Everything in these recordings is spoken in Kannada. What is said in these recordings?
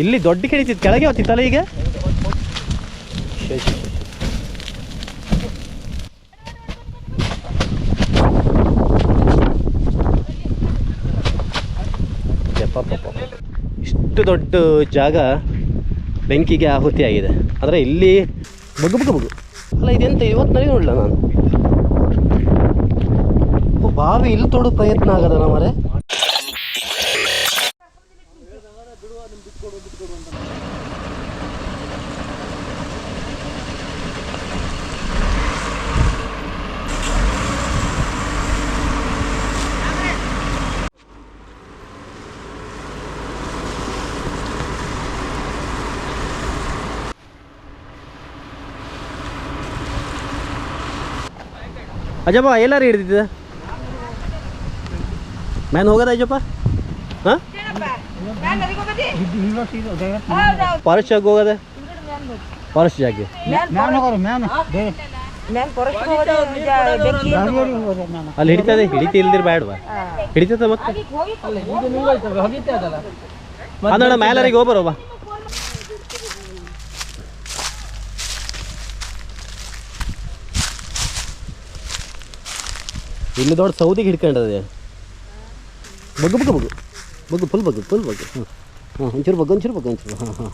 ಇಲ್ಲಿ ದೊಡ್ಡ ಕಿಡಿತಿತ್ತು ಕೆಳಗೆ ಹೊತ್ತಿತ್ತಲ್ಲ ಈಗ. ಇಷ್ಟು ದೊಡ್ಡ ಜಾಗ ಬೆಂಕಿಗೆ ಆಹುತಿ ಆಗಿದೆ. ಆದರೆ ಇಲ್ಲಿ ಬಗು ಬಗು ಬಗು ಅಲ್ಲ, ಇದೆಂತ ಇವತ್ತು ನನಗೆ ನೋಡಲ್ಲ ನಾನು? ಬಾವಿ ಇಲ್ಲಿ ತೊಡೋ ಪ್ರಯತ್ನ ಆಗದ ಮರೆ ಅಜ್ಜಪ್ಪ ಎಲ್ಲಾರು ಹಿಡಿದಿದ್ದ? ಮ್ಯಾನ್ ಹೋಗದ ಅಜ್ಜಪ್ಪ ಹಾಂ? ಫಾರೆಸ್ಟ್ ಜಾಗ ಹೋಗೋದ? ಫಾರೆಸ್ಟ್ ಜಾಗ ಅಲ್ಲಿ ಹಿಡಿತದೆ ಹಿಡಿತಿ ಇಲ್ದಿರ್ ಬ್ಯಾಡ್ವಾ? ಹಿಡಿತದ ಮತ್ತೆ? ಅಂದ್ರೆ ಮ್ಯಾಲರಿಗೆ ಹೋಗ್ಬರೋವಾ? ಇಲ್ಲಿ ದೊಡ್ಡ ಸೌದಿಗೆ ಹಿಡ್ಕೊಂಡದೆ. ಬಗ್ಗು ಬಗ್ಗು ಬಗ್ಗು ಬಗ್ಗು ಫುಲ್ ಬಗ್ಗು ಫುಲ್ ಬಗ್ಗು ಹಾಂ ಹಾಂ ಒಂಚೂರು ಬಗ್ಗು ಒಂಚೂರು ಬಗ್ಗು ಒಂಚೂರು ಹಾಂ ಹಾಂ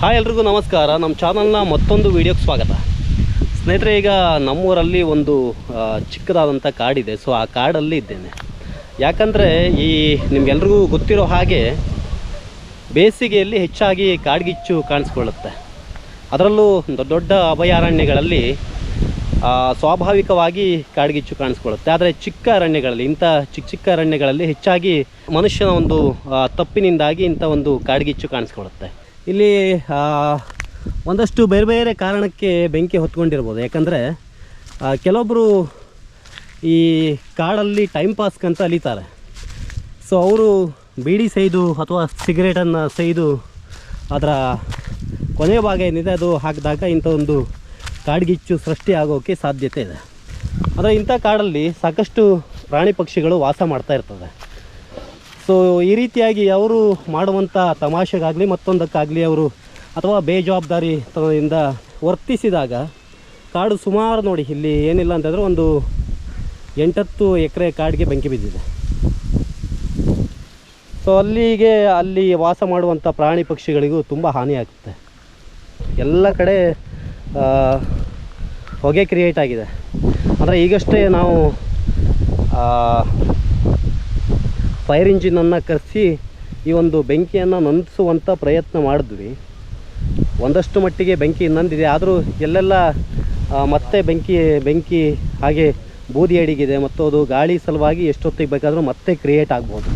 ಹಾಯ್ ಎಲ್ರಿಗೂ ನಮಸ್ಕಾರ. ನಮ್ಮ ಚಾನಲ್ನ ಮತ್ತೊಂದು ವಿಡಿಯೋಗೆ ಸ್ವಾಗತ. ಸ್ನೇಹಿತರೆ, ಈಗ ನಮ್ಮೂರಲ್ಲಿ ಒಂದು ಚಿಕ್ಕದಾದಂಥ ಕಾಡಿದೆ. ಸೊ, ಆ ಕಾಡಲ್ಲಿ ಇದ್ದೇನೆ. ಯಾಕಂದರೆ ಈ ನಿಮಗೆಲ್ರಿಗೂ ಗೊತ್ತಿರೋ ಹಾಗೆ ಬೇಸಿಗೆಯಲ್ಲಿ ಹೆಚ್ಚಾಗಿ ಕಾಡ್ಗಿಚ್ಚು ಕಾಣಿಸ್ಕೊಳ್ಳುತ್ತೆ. ಅದರಲ್ಲೂ ದೊಡ್ಡ ದೊಡ್ಡ ಅಭಯಾರಣ್ಯಗಳಲ್ಲಿ ಸ್ವಾಭಾವಿಕವಾಗಿ ಕಾಡ್ಗಿಚ್ಚು ಕಾಣಿಸ್ಕೊಳ್ಳುತ್ತೆ. ಆದರೆ ಚಿಕ್ಕ ಅರಣ್ಯಗಳಲ್ಲಿ, ಇಂಥ ಚಿಕ್ಕ ಚಿಕ್ಕ ಅರಣ್ಯಗಳಲ್ಲಿ ಹೆಚ್ಚಾಗಿ ಮನುಷ್ಯನ ಒಂದು ತಪ್ಪಿನಿಂದಾಗಿ ಇಂಥ ಒಂದು ಕಾಡ್ಗಿಚ್ಚು ಕಾಣಿಸ್ಕೊಳ್ಳುತ್ತೆ. ಇಲ್ಲಿ ಒಂದಷ್ಟು ಬೇರೆ ಬೇರೆ ಕಾರಣಕ್ಕೆ ಬೆಂಕಿ ಹೊತ್ಕೊಂಡಿರ್ಬೋದು. ಯಾಕಂದರೆ ಕೆಲವೊಬ್ಬರು ಈ ಕಾಡಲ್ಲಿ ಟೈಮ್ ಪಾಸ್ಗಂತ ಅಲಿತಾರೆ. ಸೊ, ಅವರು ಬೀಡಿ ಸೈದು ಅಥವಾ ಸಿಗರೇಟನ್ನು ಸೈದು ಅದರ ಕೊನೆಯ ಭಾಗ ಏನಿದೆ, ಅದು ಹಾಕಿದಾಗ ಇಂಥ ಒಂದು ಕಾಡ್ಗಿಚ್ಚು ಸೃಷ್ಟಿ ಆಗೋಕ್ಕೆ ಸಾಧ್ಯತೆ ಇದೆ. ಆದರೆ ಇಂಥ ಕಾಡಲ್ಲಿ ಸಾಕಷ್ಟು ಪ್ರಾಣಿ ಪಕ್ಷಿಗಳು ವಾಸ ಮಾಡ್ತಾ ಇರ್ತದೆ. ಸೊ ಈ ರೀತಿಯಾಗಿ ಅವರು ಮಾಡುವಂಥ ತಮಾಷೆಗಾಗಲಿ, ಮತ್ತೊಂದಕ್ಕಾಗಲಿ ಅವರು ಅಥವಾ ಬೇಜವಾಬ್ದಾರಿ ತನದಿಂದ ವರ್ತಿಸಿದಾಗ ಕಾಡು ಸುಮಾರು ನೋಡಿ, ಇಲ್ಲಿ ಏನಿಲ್ಲ ಅಂತಂದರೆ ಒಂದು ಎಂಟತ್ತು ಎಕರೆ ಕಾಡಿಗೆ ಬೆಂಕಿ ಬಿದ್ದಿದೆ. ಸೊ ಅಲ್ಲಿಗೆ ಅಲ್ಲಿ ವಾಸ ಮಾಡುವಂಥ ಪ್ರಾಣಿ ಪಕ್ಷಿಗಳಿಗೂ ತುಂಬ ಹಾನಿಯಾಗುತ್ತೆ ಎಲ್ಲ ಕಡೆ ಹೊಗೆ ಕ್ರಿಯೇಟ್ ಆಗಿದೆ. ಅಂದರೆ ಈಗಷ್ಟೇ ನಾವು ಫೈರ್ ಇಂಜಿನನ್ನು ಕರೆಸಿ ಈ ಒಂದು ಬೆಂಕಿಯನ್ನು ನಂದಿಸುವಂಥ ಪ್ರಯತ್ನ ಮಾಡಿದ್ವಿ. ಒಂದಷ್ಟು ಮಟ್ಟಿಗೆ ಬೆಂಕಿ ನಂದಿದೆ. ಆದರೂ ಎಲ್ಲೆಲ್ಲ ಮತ್ತೆ ಬೆಂಕಿ ಬೆಂಕಿ ಹಾಗೆ ಬೂದಿ ಅಡಿಗಿದೆ ಮತ್ತು ಅದು ಗಾಳಿ ಸಲುವಾಗಿ ಎಷ್ಟೊತ್ತಿಗೆ ಬೇಕಾದರೂ ಮತ್ತೆ ಕ್ರಿಯೇಟ್ ಆಗ್ಬೋದು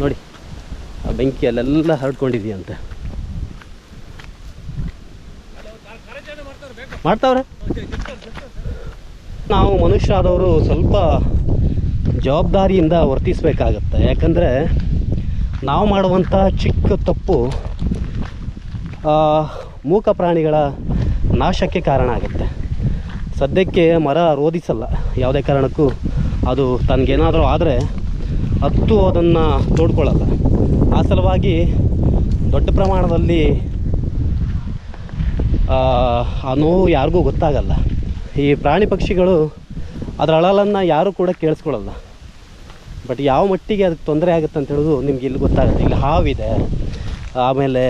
ನೋಡಿ ಆ ಬೆಂಕಿ ಅಲ್ಲೆಲ್ಲ ಹರಡ್ಕೊಂಡಿದೆಯಂತೆ ಮಾಡ್ತಾವ್ರೆ? ನಾವು ಮನುಷ್ಯ ಆದವರು ಸ್ವಲ್ಪ ಜವಾಬ್ದಾರಿಯಿಂದ ವರ್ತಿಸಬೇಕಾಗತ್ತೆ. ಯಾಕಂದರೆ ನಾವು ಮಾಡುವಂಥ ಚಿಕ್ಕ ತಪ್ಪು ಮೂಕ ಪ್ರಾಣಿಗಳ ನಾಶಕ್ಕೆ ಕಾರಣ ಆಗುತ್ತೆ. ಸದ್ಯಕ್ಕೆ ಮರ ರೋಧಿಸಲ್ಲ. ಯಾವುದೇ ಕಾರಣಕ್ಕೂ ಅದು ತನಗೇನಾದರೂ ಆದರೆ ಹತ್ತು ಅದನ್ನು ತೋಡ್ಕೊಳ್ಳಲ್ಲ ಆ ಸಲುವಾಗಿ ದೊಡ್ಡ ಪ್ರಮಾಣದಲ್ಲಿ, ಆ ನೋವು ಯಾರಿಗೂ ಗೊತ್ತಾಗಲ್ಲ. ಈ ಪ್ರಾಣಿ ಪಕ್ಷಿಗಳು ಅದರ ಅಳಲನ್ನು ಯಾರೂ ಕೂಡ ಕೇಳಿಸ್ಕೊಳ್ಳಲ್ಲ. ಬಟ್ ಯಾವ ಮಟ್ಟಿಗೆ ಅದಕ್ಕೆ ತೊಂದರೆ ಆಗುತ್ತೆ ಅಂತ ಹೇಳೋದು ನಿಮ್ಗೆ ಇಲ್ಲಿ ಗೊತ್ತಾಗುತ್ತೆ. ಇಲ್ಲಿ ಹಾವಿದೆ, ಆಮೇಲೆ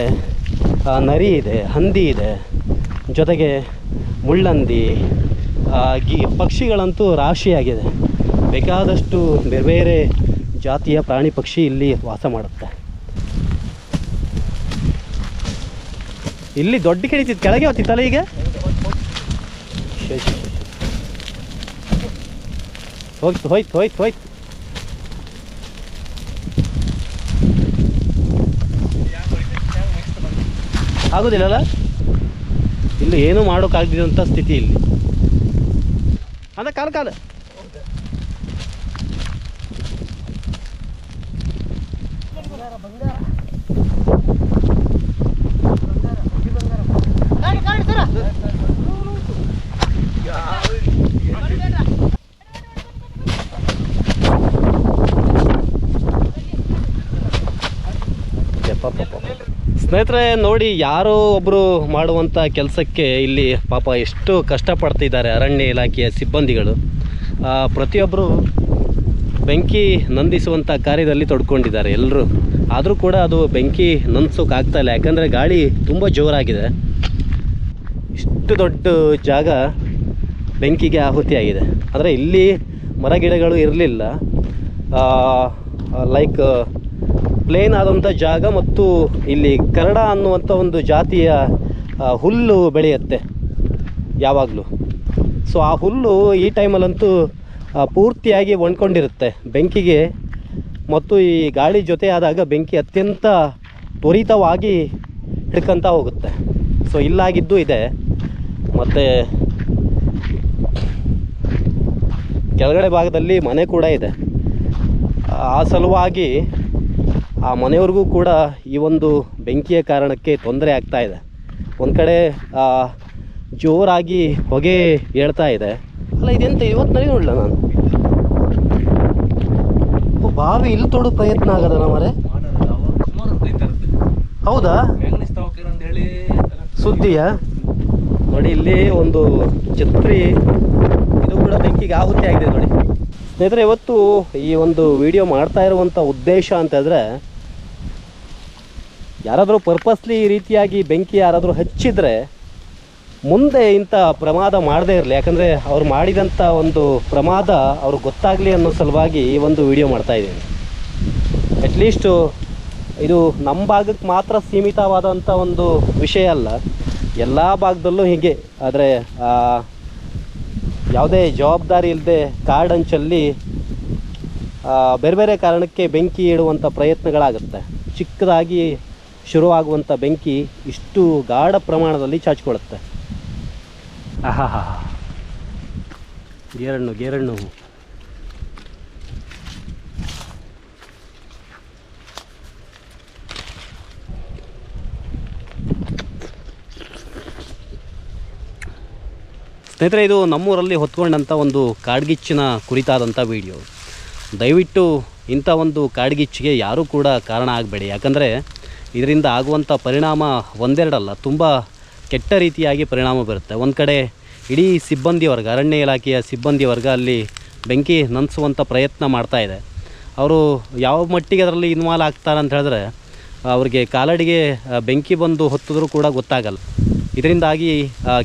ನರಿ ಇದೆ, ಹಂದಿ ಇದೆ, ಜೊತೆಗೆ ಮುಳ್ಳಂದಿ ಗಿ, ಪಕ್ಷಿಗಳಂತೂ ರಾಶಿಯಾಗಿದೆ. ಬೇಕಾದಷ್ಟು ಬೇರೆ ಬೇರೆ ಜಾತಿಯ ಪ್ರಾಣಿ ಪಕ್ಷಿ ಇಲ್ಲಿ ವಾಸ ಮಾಡುತ್ತೆ. ಇಲ್ಲಿ ದೊಡ್ಡ ಕೆಡಿತಿತ್ತು ಕೆಳಗೆ ಹೊತ್ತಿತ್ತಲ್ಲ ಈಗ. ಹೋಯ್ತು ಹೋಯ್ತು ಹೋಯ್ತು ಹೋಯ್ತು. ಆಗೋದಿಲ್ಲಲ್ಲ? ಇಲ್ಲಿ ಏನೂ ಮಾಡೋಕ್ಕಾಗದಿದ್ದಂಥ ಸ್ಥಿತಿ ಇಲ್ಲಿ. ಅದ ಕಾಲ, ಕಾಲು. ಸ್ನೇಹಿತರೆ ನೋಡಿ ಯಾರೋ ಒಬ್ಬರು ಮಾಡುವಂಥ ಕೆಲಸಕ್ಕೆ ಇಲ್ಲಿ ಪಾಪ ಎಷ್ಟು ಕಷ್ಟಪಡ್ತಿದ್ದಾರೆ ಅರಣ್ಯ ಇಲಾಖೆಯ ಸಿಬ್ಬಂದಿಗಳು. ಪ್ರತಿಯೊಬ್ಬರು ಬೆಂಕಿ ನಂದಿಸುವಂಥ ಕಾರ್ಯದಲ್ಲಿ ತೊಡ್ಕೊಂಡಿದ್ದಾರೆ ಎಲ್ಲರೂ ಆದರೂ ಕೂಡ ಅದು ಬೆಂಕಿ ನಂದಿಸೋಕೆ ಆಗ್ತಾ ಇಲ್ಲ. ಯಾಕಂದರೆ ಗಾಳಿ ತುಂಬ ಜೋರಾಗಿದೆ. ಇಷ್ಟು ದೊಡ್ಡ ಜಾಗ ಬೆಂಕಿಗೆ ಆಹುತಿಯಾಗಿದೆ ಆದರೆ ಇಲ್ಲಿ ಮರ ಗಿಡಗಳು ಇರಲಿಲ್ಲ. ಲೈಕ್ ಪ್ಲೇನ್ ಆದಂಥ ಜಾಗ ಮತ್ತು ಇಲ್ಲಿ ಕರಡ ಅನ್ನುವಂಥ ಒಂದು ಜಾತಿಯ ಹುಲ್ಲು ಬೆಳೆಯುತ್ತೆ ಯಾವಾಗಲೂ. ಸೊ ಆ ಹುಲ್ಲು ಈ ಟೈಮಲ್ಲಂತೂ ಪೂರ್ತಿಯಾಗಿ ಒಣ್ಕೊಂಡಿರುತ್ತೆ ಬೆಂಕಿಗೆ ಮತ್ತು ಈ ಗಾಳಿ ಜೊತೆ ಆದಾಗ ಬೆಂಕಿ ಅತ್ಯಂತ ತ್ವರಿತವಾಗಿ ಹಿಡ್ಕೊಂತ ಹೋಗುತ್ತೆ. ಸೊ ಇಲ್ಲಾಗಿದ್ದು ಇದೆ. ಮತ್ತು ಕೆಳಗಡೆ ಭಾಗದಲ್ಲಿ ಮನೆ ಕೂಡ ಇದೆ. ಆ ಸಲುವಾಗಿ ಆ ಮನೆಯವ್ರಿಗೂ ಕೂಡ ಈ ಒಂದು ಬೆಂಕಿಯ ಕಾರಣಕ್ಕೆ ತೊಂದರೆ ಆಗ್ತಾ ಇದೆ. ಒಂದು ಕಡೆ ಜೋರಾಗಿ ಹೊಗೆ ಹೇಳ್ತಾ ಇದೆ. ಅಲ್ಲ ಇದೆಂತ ಇವತ್ತು ನನಗೆ ನೋಡಲ ನಾನು. ಓ, ಬಾವಿ ಇಲ್ಲಿ ತೊಡು ಪ್ರಯತ್ನ ಆಗದ ಮರೆ ಹೌದಾ? ಸುದ್ದಿಯಾ? ನೋಡಿ ಇಲ್ಲಿ ಒಂದು ಛತ್ರಿ ಇದು ಕೂಡ ಬೆಂಕಿಗೆ ಆಹುತಿ ಆಗಿದೆ ನೋಡಿ. ಸ್ನೇಹಿತರೆ ಇವತ್ತು ಈ ಒಂದು ವಿಡಿಯೋ ಮಾಡ್ತಾ ಇರುವಂಥ ಉದ್ದೇಶ ಅಂತ ಹೇಳಿದ್ರೆ ಯಾರಾದರೂ ಪರ್ಪಸ್ಲಿ ಈ ರೀತಿಯಾಗಿ ಬೆಂಕಿ ಯಾರಾದರೂ ಹಚ್ಚಿದ್ರೆ ಮುಂದೆ ಇಂಥ ಪ್ರಮಾದ ಮಾಡದೇ ಇರಲಿ. ಯಾಕಂದರೆ ಅವ್ರು ಮಾಡಿದಂಥ ಒಂದು ಪ್ರಮಾದ ಅವ್ರಿಗೆ ಗೊತ್ತಾಗಲಿ ಅನ್ನೋ ಸಲುವಾಗಿ ಈ ಒಂದು ವಿಡಿಯೋ ಮಾಡ್ತಾ ಇದ್ದೀನಿ. ಅಟ್ಲೀಸ್ಟು ಇದು ನಮ್ಮ ಭಾಗಕ್ಕೆ ಮಾತ್ರ ಸೀಮಿತವಾದಂಥ ಒಂದು ವಿಷಯ ಅಲ್ಲ. ಎಲ್ಲ ಭಾಗದಲ್ಲೂ ಹೀಗೆ. ಆದರೆ ಯಾವುದೇ ಜವಾಬ್ದಾರಿ ಇಲ್ಲದೆ ಕಾಡಂಚಲ್ಲಿ ಬೇರೆ ಬೇರೆ ಕಾರಣಕ್ಕೆ ಬೆಂಕಿ ಇಡುವಂಥ ಪ್ರಯತ್ನಗಳಾಗುತ್ತೆ. ಚಿಕ್ಕದಾಗಿ ಶುರುವಾಗುವಂಥ ಬೆಂಕಿ ಇಷ್ಟು ಗಾಢ ಪ್ರಮಾಣದಲ್ಲಿ ಚಾಚಿಕೊಳ್ಳುತ್ತೆ. ಆಹಾ ಹಾ ಗೇರಣ್ಣು ಗೇರಣ್ಣು. ಸ್ನೇಹಿತರೆ, ಇದು ನಮ್ಮೂರಲ್ಲಿ ಹೊತ್ಕೊಂಡಂಥ ಒಂದು ಕಾಡ್ಗಿಚ್ಚಿನ ಕುರಿತಾದಂಥ ವಿಡಿಯೋ. ದಯವಿಟ್ಟು ಇಂಥ ಒಂದು ಕಾಡ್ಗಿಚ್ಚಿಗೆ ಯಾರೂ ಕೂಡ ಕಾರಣ ಆಗಬೇಡಿ. ಯಾಕಂದರೆ, ಇದರಿಂದ ಆಗುವಂಥ ಪರಿಣಾಮ ಒಂದೆರಡಲ್ಲ, ತುಂಬ ಕೆಟ್ಟ ರೀತಿಯಾಗಿ ಪರಿಣಾಮ ಬೀರುತ್ತೆ. ಒಂದು ಕಡೆ ಇಡೀ ಸಿಬ್ಬಂದಿ ವರ್ಗ, ಅರಣ್ಯ ಇಲಾಖೆಯ ಸಿಬ್ಬಂದಿ ವರ್ಗ ಅಲ್ಲಿ ಬೆಂಕಿ ನಂದಿಸುವಂಥ ಪ್ರಯತ್ನ ಮಾಡ್ತಾ ಇದೆ. ಅವರು ಯಾವ ಮಟ್ಟಿಗೆ ಅದರಲ್ಲಿ ಇನ್ವಾಲ್ವ್ ಆಗ್ತಾರೆ ಅಂತ ಹೇಳಿದ್ರೆ, ಅವ್ರಿಗೆ ಕಾಲಡಿಗೆ ಬೆಂಕಿ ಬಂದು ಹೊತ್ತಿದ್ರೂ ಕೂಡ ಗೊತ್ತಾಗಲ್ಲ. ಇದರಿಂದಾಗಿ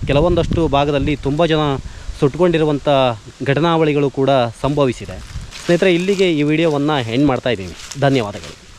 ಕೆಲವೊಂದಷ್ಟು ಭಾಗದಲ್ಲಿ ತುಂಬ ಜನ ಸುಟ್ಕೊಂಡಿರುವಂಥ ಘಟನಾವಳಿಗಳು ಕೂಡ ಸಂಭವಿಸಿದೆ. ಸ್ನೇಹಿತರೆ, ಇಲ್ಲಿಗೆ ಈ ವಿಡಿಯೋವನ್ನು ಹೆಂಡ್ ಮಾಡ್ತಾ ಇದ್ದೀನಿ. ಧನ್ಯವಾದಗಳು.